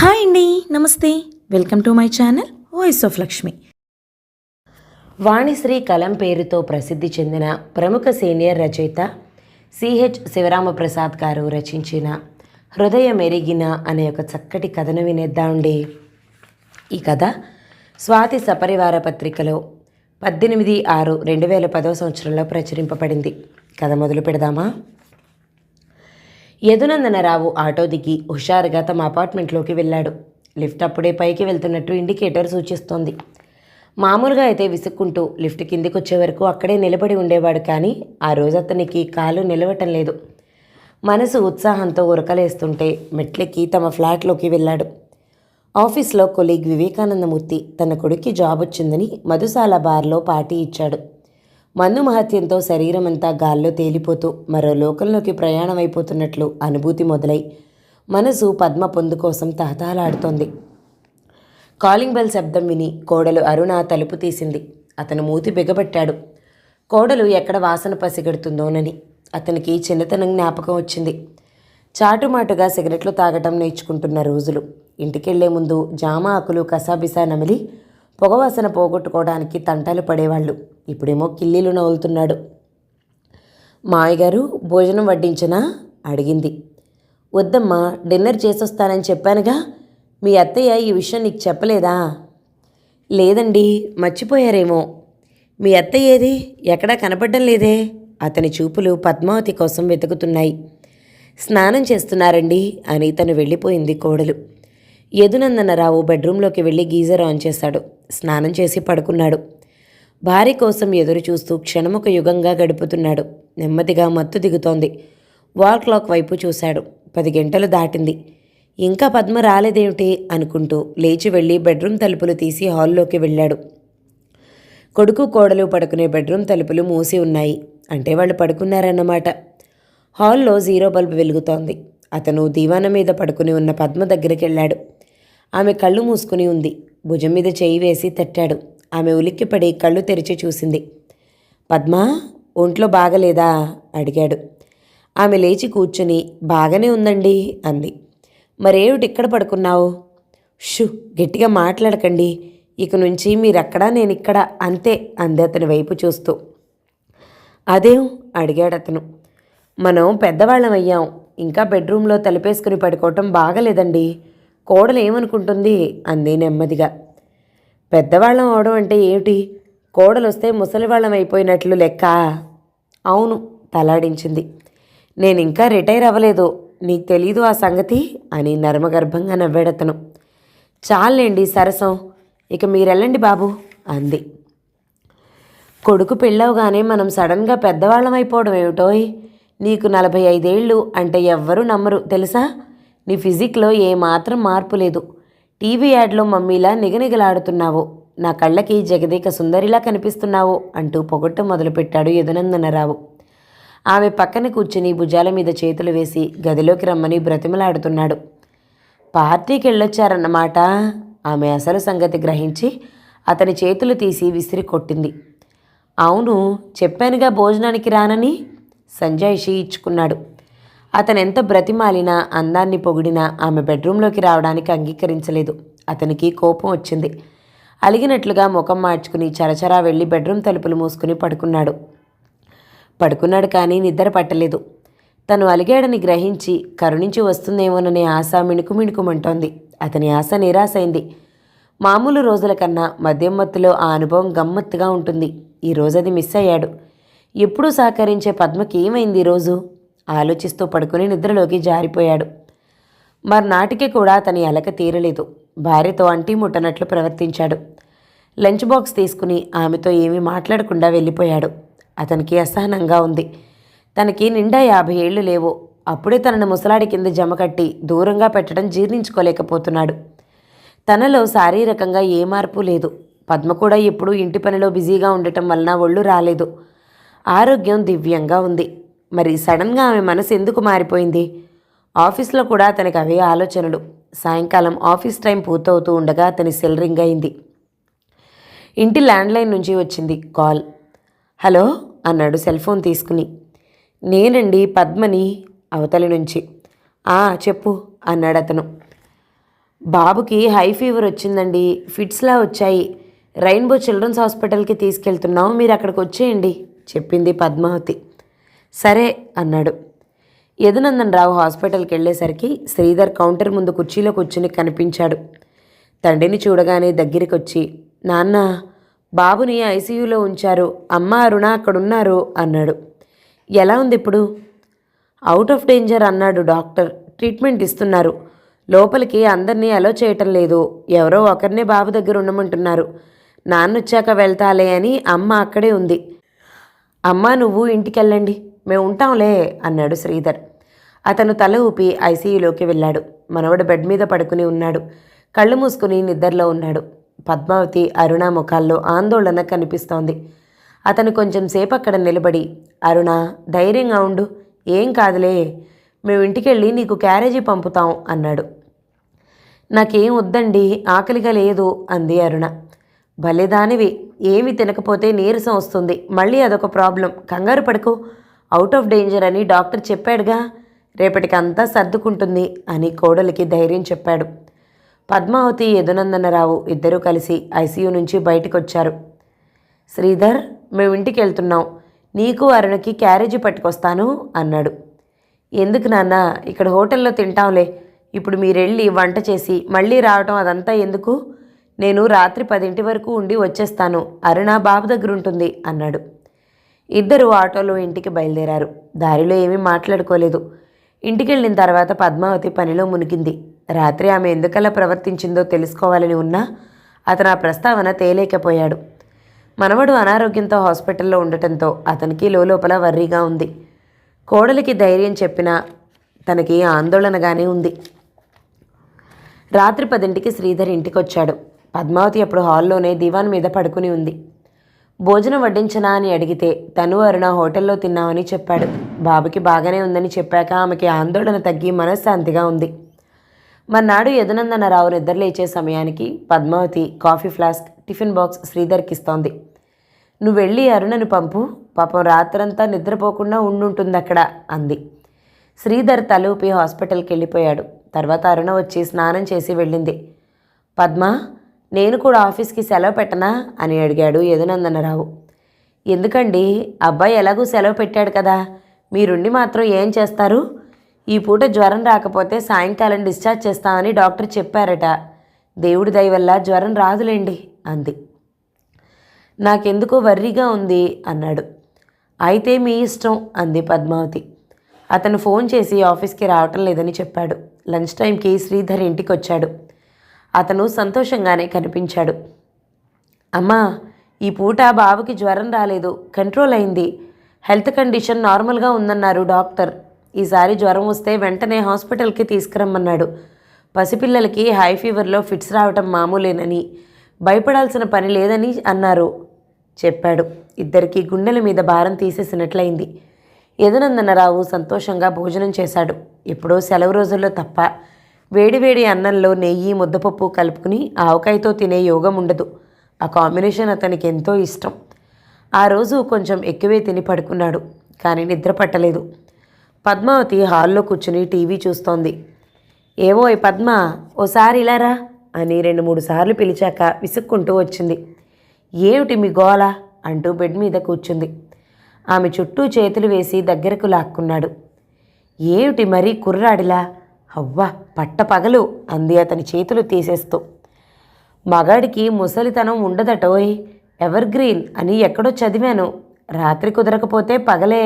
Hi అండి నమస్తే. Welcome to my channel voice of Lakshmi. Vanishree కలం పేరుతో ప్రసిద్ధి చెందిన ప్రముఖ సీనియర్ రచయిత సిహెచ్ శివరామప్రసాద్ గారు రచించిన హృదయం ఎరిగిన అనే ఒక చక్కటి కథను వినేద్దామండి ఈ కథ స్వాతి సపరివార పత్రికలో పద్దెనిమిది ఆరు రెండు వేల పదో సంవత్సరంలో ప్రచురింపబడింది. కథ మొదలు పెడదామా? యదునందనరావు ఆటో దిగి హుషారుగా తమ అపార్ట్మెంట్లోకి వెళ్ళాడు. లిఫ్ట్ అప్పుడే పైకి వెళ్తున్నట్టు ఇండికేటర్ సూచిస్తోంది. మామూలుగా అయితే విసుక్కుంటూ లిఫ్ట్ కిందికి వచ్చే వరకు అక్కడే నిలబడి ఉండేవాడు కానీ ఆ రోజు అతనికి కాలు నిలవటం లేదు. మనసు ఉత్సాహంతో ఉరకలేస్తుంటే మెట్లెక్కి తమ ఫ్లాట్లోకి వెళ్ళాడు. ఆఫీస్లో కొలీగ్ వివేకానందమూర్తి తన కొడుక్కి జాబ్ వచ్చిందని మధుశాల బార్లో పార్టీ ఇచ్చాడు. మన్ను మహత్యంతో శరీరం అంతా గాల్లో తేలిపోతూ మరో లోకంలోకి ప్రయాణం అయిపోతున్నట్లు అనుభూతి మొదలై మనసు పద్మ పొందు కోసం తహతహలాడుతోంది. కాలింగ్ బెల్ శబ్దం విని కోడలు అరుణ తలుపు తీసింది. అతను మూతి బిగబట్టాడు. కోడలు ఎక్కడ వాసన పసిగడుతుందోనని అతనికి చిన్నతనం జ్ఞాపకం వచ్చింది. చాటుమాటుగా సిగరెట్లు తాగటం నేర్చుకుంటున్న రోజులు. ఇంటికెళ్ళే ముందు జామ ఆకులు కసాబిసా నమిలి పొగవాసన పోగొట్టుకోవడానికి తంటాలు పడేవాళ్ళు. ఇప్పుడేమో కిల్లీలు నవ్వులుతున్నాడు. మాయగారు భోజనం వడ్డించనా అడిగింది. వద్దమ్మా డిన్నర్ చేసొస్తానని చెప్పానుగా మీ అత్తయ్య ఈ విషయం నీకు చెప్పలేదా? లేదండి మర్చిపోయారేమో. మీ అత్తయ్య ఏది? ఎక్కడా కనపడడం లేదే? అతని చూపులు పద్మావతి కోసం వెతుకుతున్నాయి. స్నానం చేస్తున్నారండి అని తను వెళ్ళిపోయింది కోడలు. యదునందనరావు బెడ్రూంలోకి వెళ్ళి గీజర్ ఆన్ చేశాడు స్నానం చేసి పడుకున్నాడు. భార్య కోసం ఎదురు చూస్తూ క్షణమొక యుగంగా గడుపుతున్నాడు. నెమ్మదిగా మత్తు దిగుతోంది. వాల్ క్లాక్ వైపు చూశాడు. పది గంటలు దాటింది. ఇంకా పద్మ రాలేదేమిటి? అనుకుంటూ లేచి వెళ్ళి బెడ్రూమ్ తలుపులు తీసి హాల్లోకి వెళ్ళాడు. కొడుకు కోడలు పడుకునే బెడ్రూమ్ తలుపులు మూసి ఉన్నాయి. అంటే వాళ్ళు పడుకున్నారన్నమాట. హాల్లో జీరో బల్బ్ వెలుగుతోంది. అతను దీవాన మీద పడుకుని ఉన్న పద్మ దగ్గరికి వెళ్ళాడు. ఆమె కళ్ళు మూసుకుని ఉంది. భుజం మీద చేయి వేసి తట్టాడు. ఆమె ఉలిక్కిపడి కళ్ళు తెరిచి చూసింది. పద్మ ఒంట్లో బాగలేదా? అడిగాడు. ఆమె లేచి కూర్చుని బాగానే ఉందండి అంది. మరేమిటి ఇక్కడ పడుకున్నావు? షు గట్టిగా మాట్లాడకండి. ఇక నుంచి మీరక్కడా నేను ఇక్కడ అంతే అంది అతని వైపు చూస్తూ. అదేం? అడిగాడు అతను. మనం పెద్దవాళ్ళం అయ్యాం. ఇంకా బెడ్రూమ్లో తలపేసుకుని పడుకోవటం బాగలేదండి. కోడలు ఏమనుకుంటుంది? అంది నెమ్మదిగా. పెద్దవాళ్ళం అవడం అంటే ఏమిటి? కోడలు వస్తే ముసలివాళ్ళం అయిపోయినట్లు లెక్క. అవును తలాడించింది. నేను ఇంకా రిటైర్ అవ్వలేదు. నీకు తెలీదు ఆ సంగతి అని నర్మగర్భంగా నవ్వాడతను. చాలండి సరసం ఇక మీరెళ్ళండి బాబు అంది. కొడుకు పెళ్ళవగానే మనం సడన్గా పెద్దవాళ్ళం అయిపోవడం ఏమిటోయ్? నీకు నలభై ఐదేళ్ళు అంటే ఎవ్వరూ నమ్మరు తెలుసా? నీ ఫిజిక్లో ఏమాత్రం మార్పు లేదు. టీవీ యాడ్లో మమ్మీలా నిగనిగలాడుతున్నావు. నా కళ్ళకి జగదీక సుందరిలా కనిపిస్తున్నావు అంటూ పొగట్టు మొదలుపెట్టాడు యదునందనరావు. ఆమె పక్కన కూర్చుని భుజాల మీద చేతులు వేసి గదిలోకి రమ్మని బ్రతిమలాడుతున్నాడు. పార్టీకి వెళ్ళొచ్చారన్నమాట ఆమె అసలు సంగతి గ్రహించి అతని చేతులు తీసి విసిరి కొట్టింది. అవును చెప్పానుగా భోజనానికి రానని? సంజాయిషి ఇచ్చుకున్నాడు. అతను ఎంత బ్రతిమాలినా అందాన్ని పొగిడినా ఆమె బెడ్రూంలోకి రావడానికి అంగీకరించలేదు. అతనికి కోపం వచ్చింది. అలిగినట్లుగా ముఖం మార్చుకుని చరచరా వెళ్ళి బెడ్రూమ్ తలుపులు మూసుకుని పడుకున్నాడు. పడుకున్నాడు కానీ నిద్ర పట్టలేదు. తను అలిగాడని గ్రహించి కరుణించి వస్తుందేమోననే ఆశ మిణుకుమిణుకుమంటోంది. అతని ఆశ నిరాశైంది. మామూలు రోజుల కన్నా మద్యం మత్తులో ఆ అనుభవం గమ్మత్తుగా ఉంటుంది. ఈ రోజు అది మిస్ అయ్యాడు. ఎప్పుడూ సహకరించే పద్మకి ఏమైంది ఈరోజు ఆలోచిస్తూ పడుకుని నిద్రలోకి జారిపోయాడు. మర్నాటికి కూడా అతని అలక తీరలేదు. భార్యతో అంటీ ముట్టనట్లు ప్రవర్తించాడు. లంచ్ బాక్స్ తీసుకుని ఆమెతో ఏమీ మాట్లాడకుండా వెళ్ళిపోయాడు. అతనికి అసహనంగా ఉంది. తనకి నిండా యాభై ఏళ్ళు లేవు. అప్పుడే తనను ముసలాడి కింద జమకట్టి దూరంగా పెట్టడం జీర్ణించుకోలేకపోతున్నాడు. తనలో శారీరకంగా ఏ మార్పు లేదు. పద్మ కూడా ఎప్పుడూ ఇంటి పనిలో బిజీగా ఉండటం వలన ఒళ్ళు రాలేదు. ఆరోగ్యం దివ్యంగా ఉంది. మరి సడన్గా ఆమె మనసు ఎందుకు మారిపోయింది? ఆఫీస్లో కూడా అతనికి అవే ఆలోచనలు. సాయంకాలం ఆఫీస్ టైం పూర్తవుతూ ఉండగా అతని సెల్ రింగ్ అయింది. ఇంటి ల్యాండ్లైన్ నుంచి వచ్చింది కాల్. హలో అన్నాడు సెల్ ఫోన్ తీసుకుని. నేనండి పద్మని అవతలి నుంచి. ఆ చెప్పు అన్నాడు అతను. బాబుకి హై ఫీవర్ వచ్చిందండి. ఫిట్స్లా వచ్చాయి. రెయిన్బో చిల్డ్రన్స్ హాస్పిటల్కి తీసుకెళ్తున్నాం. మీరు అక్కడికి వచ్చేయండి చెప్పింది పద్మావతి. సరే అన్నాడు. యదునందన్ రావు హాస్పిటల్కి వెళ్ళేసరికి శ్రీధర్ కౌంటర్ ముందు కుర్చీలో కూర్చుని కనిపించాడు. తండ్రిని చూడగానే దగ్గరికి వచ్చి నాన్న బాబుని ఐసీయూలో ఉంచారు. అమ్మ అరుణ అక్కడున్నారు అన్నాడు. ఎలా ఉంది ఇప్పుడు? అవుట్ ఆఫ్ డేంజర్ అన్నాడు డాక్టర్. ట్రీట్మెంట్ ఇస్తున్నారు. లోపలికి అందరినీ అలో చేయటం లేదు. ఎవరో ఒకరినే బాబు దగ్గర ఉండమంటున్నారు. నాన్న వచ్చాక వెళ్తాలే అని అమ్మ అక్కడే ఉంది. అమ్మ నువ్వు ఇంటికెళ్ళండి. మేము ఉంటాంలే అన్నాడు శ్రీధర్. అతను తల ఊపి ఐసీయూలోకి వెళ్ళాడు. మనవడు బెడ్ మీద పడుకుని ఉన్నాడు. కళ్ళు మూసుకుని నిద్రలో ఉన్నాడు. పద్మావతి అరుణ ముఖాల్లో ఆందోళన కనిపిస్తోంది. అతను కొంచెం సేపు అక్కడ నిలబడి అరుణ ధైర్యంగా ఉండు. ఏం కాదులే. మేము ఇంటికెళ్ళి నీకు క్యారేజీ పంపుతాం అన్నాడు. నాకేం వద్దండి. ఆకలిగా లేదు అంది అరుణ. భలేదానివి. ఏమి తినకపోతే నీరసం వస్తుంది. మళ్ళీ అదొక ప్రాబ్లం. కంగారు పడుకో. అవుట్ ఆఫ్ డేంజర్ అని డాక్టర్ చెప్పాడుగా రేపటికి అంతా సర్దుకుంటుంది అని కోడలికి ధైర్యం చెప్పాడు. పద్మావతి యదునందనరావు ఇద్దరూ కలిసి ఐసీయూ నుంచి బయటకు వచ్చారు శ్రీధర్ మేము ఇంటికి వెళ్తున్నాం నీకు అరుణకి క్యారేజీ పట్టుకొస్తాను అన్నాడు. ఎందుకు నాన్న? ఇక్కడ హోటల్లో తింటాంలే. ఇప్పుడు మీరెళ్ళి వంట చేసి మళ్ళీ రావటం అదంతా ఎందుకు? నేను రాత్రి పదింటి వరకు ఉండి వచ్చేస్తాను. అరుణ బాబు దగ్గర ఉంటుంది అన్నాడు. ఇద్దరు ఆటోలో ఇంటికి బయలుదేరారు. దారిలో ఏమీ మాట్లాడుకోలేదు. ఇంటికి వెళ్ళిన తర్వాత పద్మావతి పనిలో మునిగింది. రాత్రి ఆమె ఎందుకలా ప్రవర్తించిందో తెలుసుకోవాలని ఉన్నా అతను ఆ ప్రస్తావన తేలేకపోయాడు. మనవడు అనారోగ్యంతో హాస్పిటల్లో ఉండటంతో అతనికి లోపల వర్రీగా ఉంది. కోడలికి ధైర్యం చెప్పినా తనకి ఆందోళనగానే ఉంది. రాత్రి పదింటికి శ్రీధర్ ఇంటికొచ్చాడు. పద్మావతి అప్పుడు హాల్లోనే దివాన్ మీద పడుకుని ఉంది. భోజనం వడ్డించనా అని అడిగితే తను అరుణ హోటల్లో తిన్నామని చెప్పాడు. బాబుకి బాగానే ఉందని చెప్పాక ఆమెకి ఆందోళన తగ్గి మనశ్శాంతిగా ఉంది. మర్నాడు యదునందనరావు రావు లేచే సమయానికి Padmavathi coffee flask tiffin box శ్రీధర్కి ఇస్తోంది. నువ్వు వెళ్ళి అరుణను పంపు. పాపం రాత్రంతా నిద్రపోకుండా ఉండుంటుంది అక్కడ అంది. శ్రీధర్ తలూపి హాస్పిటల్కి వెళ్ళిపోయాడు తర్వాత అరుణ వచ్చి స్నానం చేసి వెళ్ళింది. పద్మ నేను కూడా ఆఫీస్కి సెలవు పెట్టనా? అని అడిగాడు యదునందనరావు. ఎందుకండి? అబ్బాయి ఎలాగూ సెలవు పెట్టాడు కదా. మీరుండి మాత్రం ఏం చేస్తారు? ఈ పూట జ్వరం రాకపోతే సాయంకాలం డిశ్చార్జ్ చేస్తామని డాక్టర్ చెప్పారట. దేవుడి దయ వల్ల జ్వరం రాదులేండి అంది. నాకెందుకో వర్రీగా ఉంది అన్నాడు. అయితే మీ ఇష్టం అంది పద్మావతి. అతను ఫోన్ చేసి ఆఫీస్కి రావటం లేదని చెప్పాడు. లంచ్ టైంకి శ్రీధర్ ఇంటికి వచ్చాడు అతను సంతోషంగానే కనిపించాడు. అమ్మా ఈ పూట బావకి జ్వరం రాలేదు కంట్రోల్ అయింది. హెల్త్ కండిషన్ నార్మల్గా ఉందన్నారు డాక్టర్. ఈసారి జ్వరం వస్తే వెంటనే హాస్పిటల్కి తీసుకురమ్మన్నాడు. పసిపిల్లలకి హై ఫీవర్లో ఫిట్స్ రావటం మామూలేనని భయపడాల్సిన పని లేదని అన్నారు. చెప్పాడు. ఇద్దరికి గుండెల మీద భారం తీసేసినట్లయింది. యదునందనరావు సంతోషంగా భోజనం చేశాడు. ఎప్పుడో సెలవు రోజుల్లో తప్ప వేడివేడి అన్నంలో నెయ్యి ముద్దపప్పు కలుపుకుని ఆవకాయతో తినే యోగం ఉండదు. ఆ కాంబినేషన్ అతనికి ఎంతో ఇష్టం. ఆ రోజు కొంచెం ఎక్కువే తిని పడుకున్నాడు కానీ నిద్ర పట్టలేదు. పద్మావతి హాల్లో కూర్చుని టీవీ చూస్తోంది. ఏమో ఈ పద్మ ఓసారి ఇలారా అని రెండు మూడు సార్లు పిలిచాక విసుక్కుంటూ వచ్చింది. ఏమిటి మీ గోల? అంటూ బెడ్ మీద కూర్చుంది. ఆమె చుట్టూ చేతులు వేసి దగ్గరకు లాక్కున్నాడు. ఏమిటి మరీ కుర్రాడిలా? అవ్వ పట్టపగలు అంది అతని చేతులు తీసేస్తూ. మగాడికి ముసలితనం ఉండదటోయ్ ఎవర్ గ్రీన్ అని ఎక్కడో చదివాను. రాత్రి కుదరకపోతే పగలే.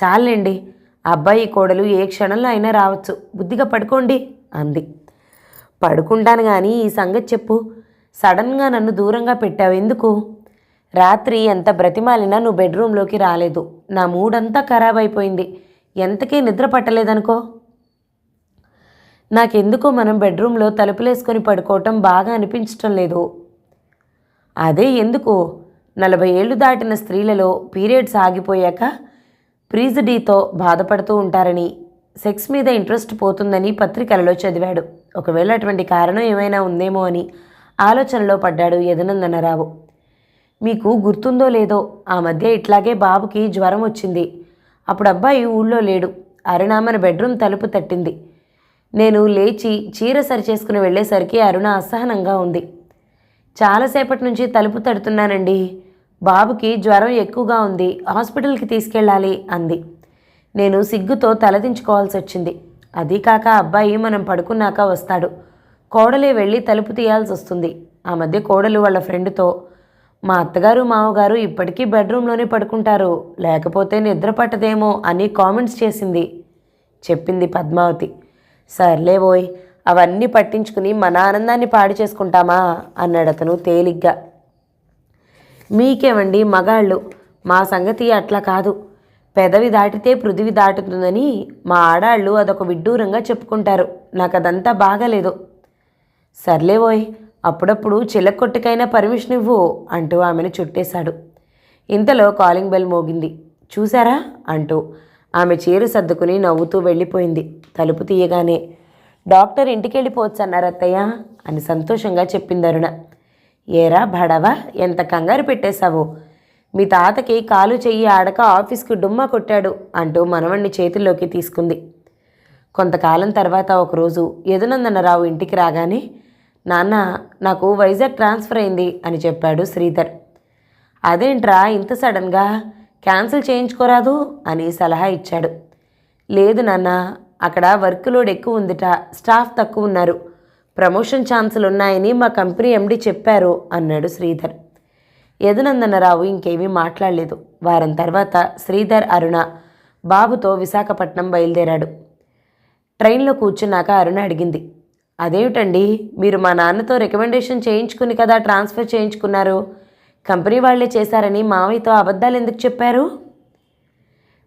చాలండి అబ్బాయి కోడలు ఏ క్షణంలో అయినా రావచ్చు. బుద్ధిగా పడుకోండి అంది. పడుకుంటాను కానీ ఈ సంగతి చెప్పు. సడన్గా నన్ను దూరంగా పెట్టావు ఎందుకు? రాత్రి ఎంత బ్రతిమాలినా నువ్వు బెడ్రూమ్లోకి రాలేదు. నా మూడంతా ఖరాబ్ అయిపోయింది ఎంతకీ నిద్ర పట్టలేదనుకో? నాకెందుకో మనం బెడ్రూమ్లో తలుపులేసుకొని పడుకోవటం బాగా అనిపించటం లేదు. అదే ఎందుకు నలభై ఏళ్ళు దాటిన స్త్రీలలో పీరియడ్స్ ఆగిపోయాక ప్రీజడీతో బాధపడుతూ ఉంటారని సెక్స్ మీద ఇంట్రెస్ట్ పోతుందని పత్రికలలో చదివాడు. ఒకవేళ అటువంటి కారణం ఏమైనా ఉందేమో అని ఆలోచనలో పడ్డాడు యదునందనరావు. మీకు గుర్తుందో లేదో ఆ మధ్య ఇట్లాగే బాబుకి జ్వరం వచ్చింది. అప్పుడు అబ్బాయి ఊళ్ళో లేడు. అరుణ మన బెడ్రూమ్ తలుపు తట్టింది. నేను లేచి చీర సరిచేసుకుని వెళ్ళేసరికి అరుణ అసహనంగా ఉంది. చాలాసేపటి నుంచి తలుపు తడుతున్నానండి. బాబుకి జ్వరం ఎక్కువగా ఉంది. హాస్పిటల్కి తీసుకెళ్ళాలి అంది. నేను సిగ్గుతో తలదించుకోవాల్సి వచ్చింది. అది కాక అబ్బాయి మనం పడుకున్నాక వస్తాడు. కోడలే వెళ్ళి తలుపు తీయాల్సి వస్తుంది. ఆ మధ్య కోడలు వాళ్ళ ఫ్రెండ్తో మా అత్తగారు మామగారు ఇప్పటికీ బెడ్రూమ్లోనే పడుకుంటారు. లేకపోతే నిద్ర పట్టదేమో అని కామెంట్స్ చేసింది. చెప్పింది పద్మావతి. సర్లే ఓయ్ అవన్నీ పట్టించుకుని మన ఆనందాన్ని పాడు చేసుకుంటామా? అన్నాడు అతను తేలిగ్గా. మీకేమండి మగాళ్ళు? మా సంగతి అట్లా కాదు. పెదవి దాటితే పృథివి దాటుతుందని మా ఆడాళ్ళు అదొక విడ్డూరంగా చెప్పుకుంటారు. నాకు అదంతా బాగాలేదు. సర్లే ఓయ్ అప్పుడప్పుడు చిలక్కొట్టుకైనా పర్మిషన్ ఇవ్వు అంటూ ఆమెను చుట్టేశాడు. ఇంతలో కాలింగ్ బెల్ మోగింది. చూసారా అంటూ ఆమె చీర సర్దుకుని నవ్వుతూ వెళ్ళిపోయింది. తలుపు తీయగానే డాక్టర్ ఇంటికి వెళ్ళిపోవచ్చు అత్తయ్య అని సంతోషంగా చెప్పింది అరుణ ఏరా బడవా ఎంత కంగారు పెట్టేశావు? మీ తాతకి కాలు చెయ్యి ఆడక ఆఫీస్కి డుమ్మా కొట్టాడు అంటూ మనవణ్ణి చేతుల్లోకి తీసుకుంది. కొంతకాలం తర్వాత ఒకరోజు యదునందనరావు ఇంటికి రాగానే నాన్న నాకు వైజాగ్ ట్రాన్స్ఫర్ అయింది అని చెప్పాడు శ్రీధర్. అదేంట్రా ఇంత సడన్గా? క్యాన్సిల్ చేయించుకోరాదు అని సలహా ఇచ్చాడు. లేదు నాన్న అక్కడ వర్క్ లోడ్ ఎక్కువ ఉందిట స్టాఫ్ తక్కువ ఉన్నారు. ప్రమోషన్ ఛాన్సులు ఉన్నాయని మా కంపెనీ ఎండి చెప్పారు అన్నాడు శ్రీధర్. యదునందనరావు ఇంకేమీ మాట్లాడలేదు. వారం తర్వాత శ్రీధర్ అరుణ బాబుతో విశాఖపట్నం బయలుదేరాడు. ట్రైన్లో కూర్చున్నాక అరుణ అడిగింది అదేమిటండి మీరు మా నాన్నతో రికమెండేషన్ చేయించుకుని కదా ట్రాన్స్ఫర్ చేయించుకున్నారు? కంపెనీ వాళ్ళే చేశారని మావయ్యతో అబద్ధాలు ఎందుకు చెప్పారు?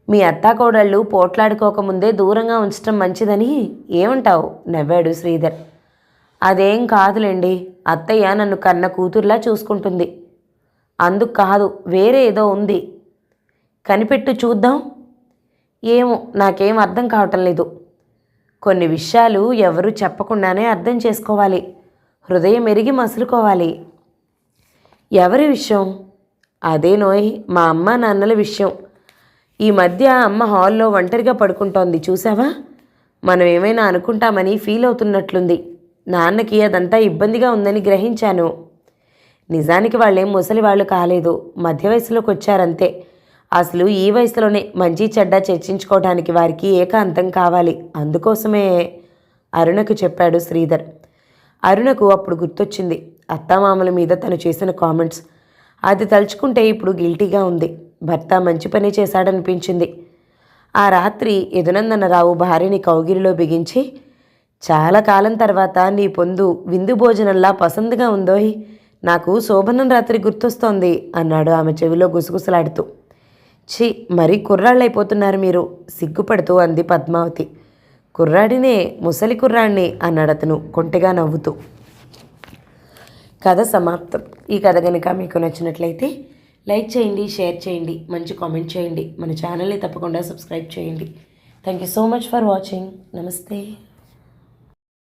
మీ అత్తాకోడళ్ళు పోట్లాడుకోకముందే దూరంగా ఉంచడం మంచిదని ఏమంటావు? నవ్వాడు శ్రీధర్. అదేం కాదులేండి అత్తయ్య నన్ను కన్న కూతుర్లా చూసుకుంటుంది. అందుకు కాదు వేరే ఏదో ఉంది. కనిపెట్టు చూద్దాం. ఏమో నాకేం అర్థం కావటం లేదు. కొన్ని విషయాలు ఎవరు చెప్పకుండానే అర్థం చేసుకోవాలి. హృదయం ఎరిగి మసులుకోవాలి. ఎవరి విషయం? అదే నోయ్ మా అమ్మ నాన్నల విషయం. ఈ మధ్య అమ్మ హాల్లో ఒంటరిగా పడుకుంటోంది చూసావా మనం ఏమైనా అనుకుంటామని ఫీల్ అవుతున్నట్లుంది. నాన్నకి అదంతా ఇబ్బందిగా ఉందని గ్రహించాను. నిజానికి వాళ్ళేం ముసలి వాళ్ళు కాలేదు. మధ్య వయసులోకి వచ్చారంతే. అసలు ఈ వయసులోనే మంచి చెడ్డ చర్చించుకోవడానికి వారికి ఏకాంతం కావాలి. అందుకోసమే అరుణకు చెప్పాడు శ్రీధర్. అరుణకు అప్పుడు గుర్తొచ్చింది. అత్తామామల మీద తను చేసిన కామెంట్స్. అది తలుచుకుంటే ఇప్పుడు గిల్టీగా ఉంది. భర్త మంచి పని చేశాడనిపించింది. ఆ రాత్రి యదునందనరావు భార్యని కౌగిలిలో బిగించి చాలా కాలం తర్వాత నీ పొందు విందు భోజనంలా పసందుగా ఉందోయ్. నాకు శోభనం రాత్రి గుర్తొస్తోంది అన్నాడు ఆమె చెవిలో గుసగుసలాడుతూ. ఛీ మరీ కుర్రాళ్ళైపోతున్నారు మీరు సిగ్గుపడుతూ అంది పద్మావతి. కుర్రాడినే ముసలి కుర్రాడిని అన్నాడు అతను కొంటెగా నవ్వుతూ. కథ సమాప్తం. ఈ కథ కనుక మీకు నచ్చినట్లయితే లైక్ చేయండి షేర్ చేయండి మంచి కామెంట్ చేయండి. మన ఛానల్ని తప్పకుండా సబ్స్క్రైబ్ చేయండి. Thank you so much for watching నమస్తే.